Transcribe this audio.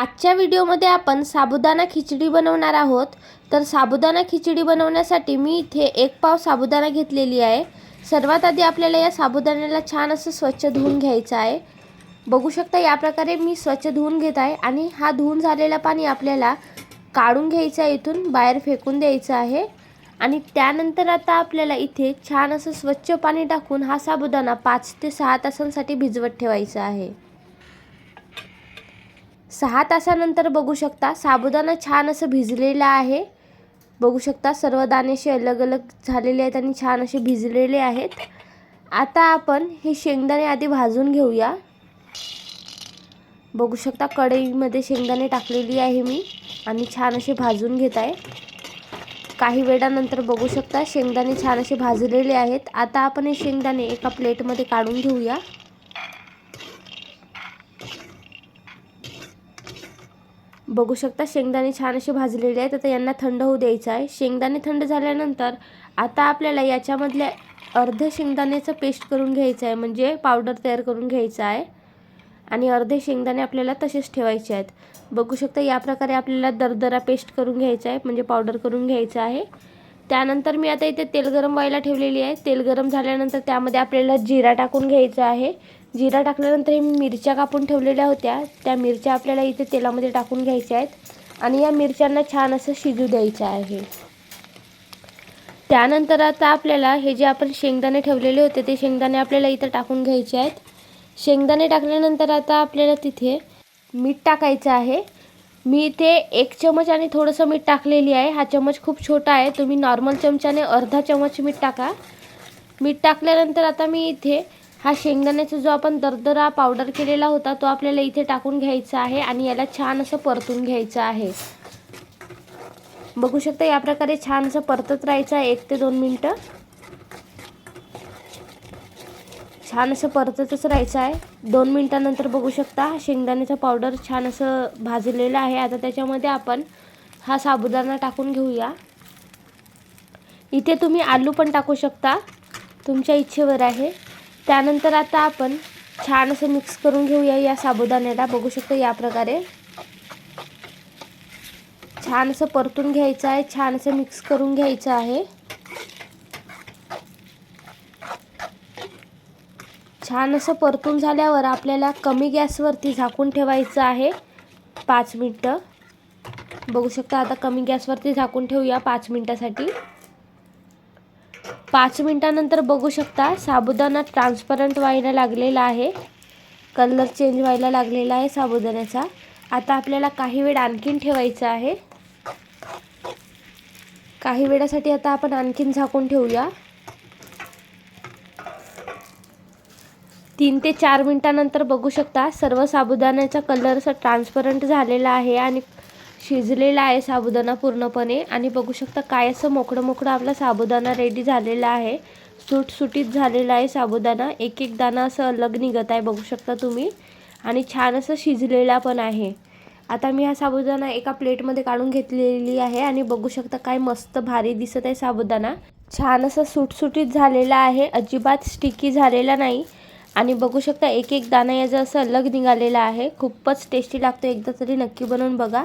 आजच्या व्हिडिओमध्ये आपण साबुदाणा खिचडी बनवणार आहोत. तर साबुदाणा खिचडी बनवण्यासाठी मी इथे एक पाव साबुदाणा घेतलेली आहे. सर्वात आधी आपल्याला या साबुदाण्याला छान असं स्वच्छ धुवून घ्यायचं आहे. बघू शकता या प्रकारे मी स्वच्छ धुवून घेत आहे आणि हा धुवून झालेला पाणी आपल्याला काढून घ्यायचं आहे इथून बाहेर फेकून द्यायचं आहे. आणि त्यानंतर आता आपल्याला इथे छान असं स्वच्छ पाणी टाकून हा साबुदाणा पाच ते सहा तासांसाठी भिजवत ठेवायचा आहे. सहा तासानंतर बघू शकता. साबुदाणा छान असं भिजलेला आहे. बघू शकता सर्व दाणे असे अलग अलग झालेले आहेत आणि छान असे भिजलेले आहेत. आता आपण हे शेंगदाणे आधी भाजून घेऊया. बघू शकता कढईमध्ये शेंगदाणे टाकलेली आहे मी आणि छान असे भाजून घेत आहे. काही वेळानंतर बघू शकता शेंगदाणे छान असे भाजलेले आहेत. आता आपण हे शेंगदाणे एका प्लेटमध्ये काढून घेऊया. बघू शकता शेंगदाणे छान असे भाजलेले आहेत. आता यांना थंड होऊ द्यायचं आहे. शेंगदाणे थंड झाल्यानंतर आता आपल्याला याच्यामधल्या अर्ध शेंगदाण्याचं पेस्ट करून घ्यायचं आहे. म्हणजे पावडर तयार करून घ्यायचं आहे. आणि अर्धे शेंगदाणे आपल्याला तसेच ठेवायचे आहेत. बघू शकता या प्रकारे आपल्याला दरदरा पेस्ट करून घ्यायचा आहे. म्हणजे पावडर करून घ्यायचं आहे. त्यानंतर मी आता इथे तेल गरम व्हायला ठेवलेली आहे. तेल गरम झाल्यानंतर त्यामध्ये आपल्याला जिरा टाकून घ्यायचा आहे. जिरा टाकल्यानंतर हे मिरच्या कापून ठेवलेल्या होत्या. त्या मिरच्या आपल्याला इथे तेलामध्ये टाकून घ्यायच्या आहेत. आणि या मिरच्यांना छान असं शिजू द्यायचं आहे. त्यानंतर आता आपल्याला हे जे आपण शेंगदाणे ठेवलेले होते ते शेंगदाणे आपल्याला इथं टाकून घ्यायचे आहेत. शेंगदाणे टाकल्यानंतर आता आपल्याला तिथे मीठ टाकायचं आहे. मी इथे एक चमच आणि थोडंसं मीठ टाकलेली आहे. हा चमच खूप छोटा आहे. तुम्ही नॉर्मल चमच्याने अर्धा चमच मीठ टाका. मीठ टाकल्यानंतर आता मी इथे हा शेंगदाण्याचा जो आपण दरदरा पावडर केलेला होता तो आपल्याला इथे टाकून घ्यायचा आहे आणि याला छान असं परतून घ्यायचं आहे. बघू शकता या प्रकारे छान असं परतत राहायचं आहे एक ते दोन मिनटं. छान असं परततच राहायचं आहे. दोन मिनटानंतर बघू शकता शेंगदाण्याचं पावडर छान असं भाजलेलं आहे. आता त्याच्यामध्ये आपण हा साबुदाणा टाकून घेऊया. इथे तुम्ही आलू पण टाकू शकता. तुमच्या इच्छेवर आहे. त्यानंतर आता आपण छान असं मिक्स करून घेऊया या साबुदाण्याला. बघू शकतो या प्रकारे. छान असं परतून घ्यायचं आहे. छान असं मिक्स करून घ्यायचं आहे. छान असं परतून झाल्यावर आपल्याला कमी गॅसवरती झाकून ठेवायचं आहे. पाच मिनटं. बघू शकता आता कमी गॅसवरती झाकून ठेवूया पाच मिनटासाठी. पाच मिनटानंतर बघू शकता साबुदाणा ट्रान्सपरंट व्हायला लागलेला आहे. कलर चेंज व्हायला लागलेला आहे साबुदाण्याचा. आता आपल्याला काही वेळ आणखीन ठेवायचा आहे. काही वेळासाठी आता आपण आणखीन झाकून ठेवूया. तीन ते चार मिनटानंतर बघू शकता सर्व साबुदाण्याचा कलर असा ट्रान्सपरंट झालेला आहे आणि शिजलेला आहे साबुदाणा पूर्णपणे. आणि बघू शकता काय असं मोकळं मोकळं आपला साबुदाणा रेडी झालेला आहे. सुटसुटीत झालेला आहे साबुदाणा. एक एक दाणा असं अलग निघत आहे बघू शकता तुम्ही. आणि छान असं शिजलेला पण आहे. आता मी हा साबुदाणा एका प्लेटमध्ये काढून घेतलेली आहे आणि बघू शकता काय मस्त भारी दिसत आहे साबुदाणा. छान असं सुटसुटीत झालेला आहे. अजिबात स्टिकी झालेला नाही. आणि बघू शकता एक एक दाणा याचा असं अलग निघालेला आहे. खूपच टेस्टी लागतो. एकदा तरी नक्की बनवून बघा.